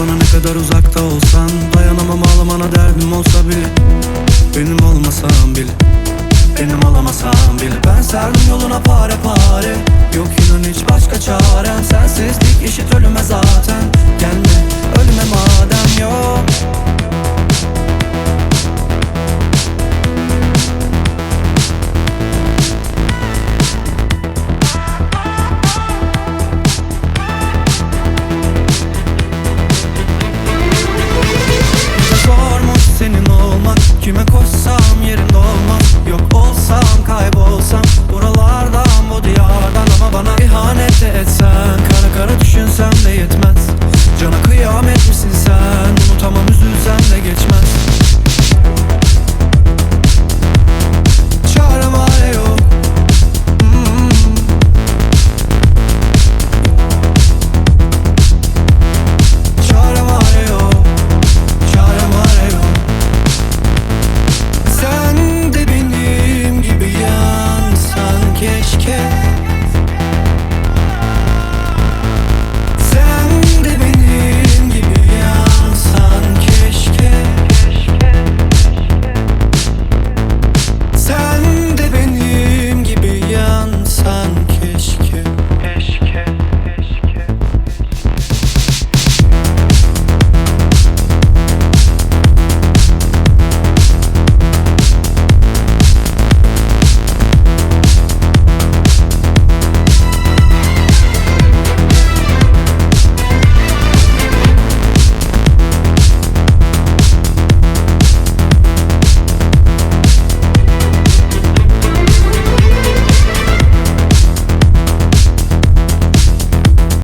bana ne kadar uzakta olsan Dayanamam ağlamana derdim olsa bile. Benim olmasan bile Benim olamasan bile. Ben serdim yoluna pare pare Yok inan hiç başka çaren. Sensizlik eşit ölüme zaten.